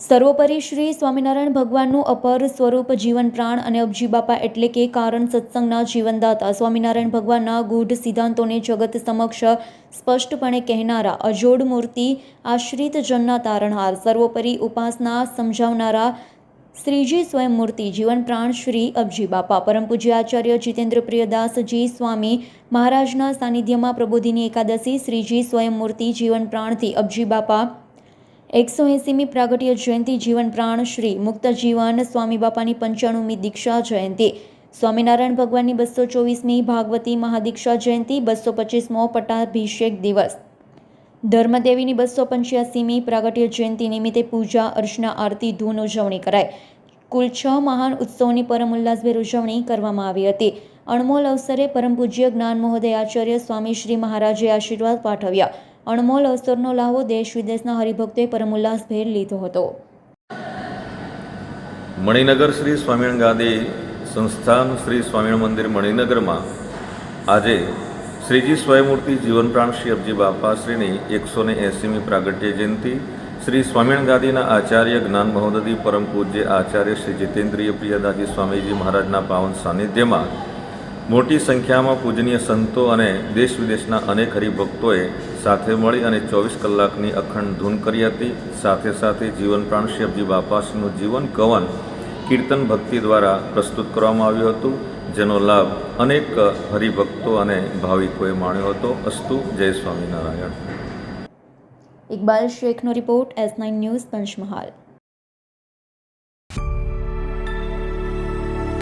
સર્વોપરી શ્રી સ્વામિનારાયણ ભગવાનનું અપર સ્વરૂપ જીવન પ્રાણ અને અબજી બાપા એટલે કે કારણ સત્સંગના જીવનદાતા સ્વામિનારાયણ ભગવાનના ગૂઢ સિદ્ધાંતોને જગત સમક્ષ સ્પષ્ટપણે કહેનારા અજોડ મૂર્તિ આશ્રિત જનના તારણહાર. સર્વોપરી ઉપાસના સમજાવનારા શ્રીજી સ્વયં મૂર્તિ જીવન પ્રાણ શ્રી અબજી બાપા. પરમ પૂજ્ય આચાર્ય જીતેન્દ્ર પ્રિયદાસજી સ્વામી મહારાજના સાનિધ્યમાં પ્રબોધિની એકાદશી શ્રીજી સ્વયં મૂર્તિ જીવન પ્રાણથી અબજી બાપા એકસો એંસીમી પ્રાગટ્ય જયંતિ જીવન પ્રાણ શ્રી મુક્ત જીવન સ્વામી બાપાની પંચાણુમી દીક્ષા જયંતિ. સ્વામિનારાયણ ભગવાનની બસો ચોવીસમી ભાગવતી મહાદીક્ષા જયંતિ બસો પચીસમો પટ્ટાભિષેક દિવસ. ધર્મદેવીની બસો પંચ્યાસીમી પ્રાગટ્ય જયંતિ નિમિત્તે પૂજા, અર્ચના, આરતી, ધૂન ઉજવણી કરાઈ. કુલ છ મહાન ઉત્સવની પરમ ઉલ્લાસભેર ઉજવણી કરવામાં આવી હતી. અણમોલ અવસરે પરમ પૂજ્ય જ્ઞાન મહોદય આચાર્ય સ્વામી શ્રી મહારાજે આશીર્વાદ પાઠવ્યા. અણમોલ અવસરનો લાહો દેશ વિદેશના હરિભક્તોએ પરમ ઉલ્લાસભેર લીધો હતો. મણિનગર શ્રી સ્વામિનારાયણ ગાદી સંસ્થાન શ્રી સ્વામિનારાયણ મંદિર મણિનગરમાં આજે શ્રીજી સ્વયંમૂર્તિ જીવનપ્રાણ શ્રી અબજી બાપાશ્રીની એકસો ને એંસીમી પ્રાગટ્ય જયંતિ, શ્રી સ્વામિનારાયણ ગાદીના આચાર્ય જ્ઞાન મહોદય પરમ પૂજ્ય આચાર્ય શ્રી જીતેન્દ્રિય પ્રિયદાજી સ્વામીજી મહારાજના પાવન સાનિધ્યમાં મોટી સંખ્યામાં પૂજનીય સંતો અને દેશ વિદેશના અનેક હરિભક્તોએ સાથે મળી અને ચોવીસ કલાકની અખંડ ધૂન કરી હતી. સાથે સાથે જીવન પ્રાણ શ્રી બાપાશ્રીનું જીવન કવન કીર્તન ભક્તિ દ્વારા પ્રસ્તુત કરવામાં આવ્યું હતું, જેનો લાભ અનેક હરિભક્તો અને ભાવિકોએ માણ્યો હતો. અસ્તુ, જય Swaminarayan. Iqbal શેખનો report S nine news Panchmahal.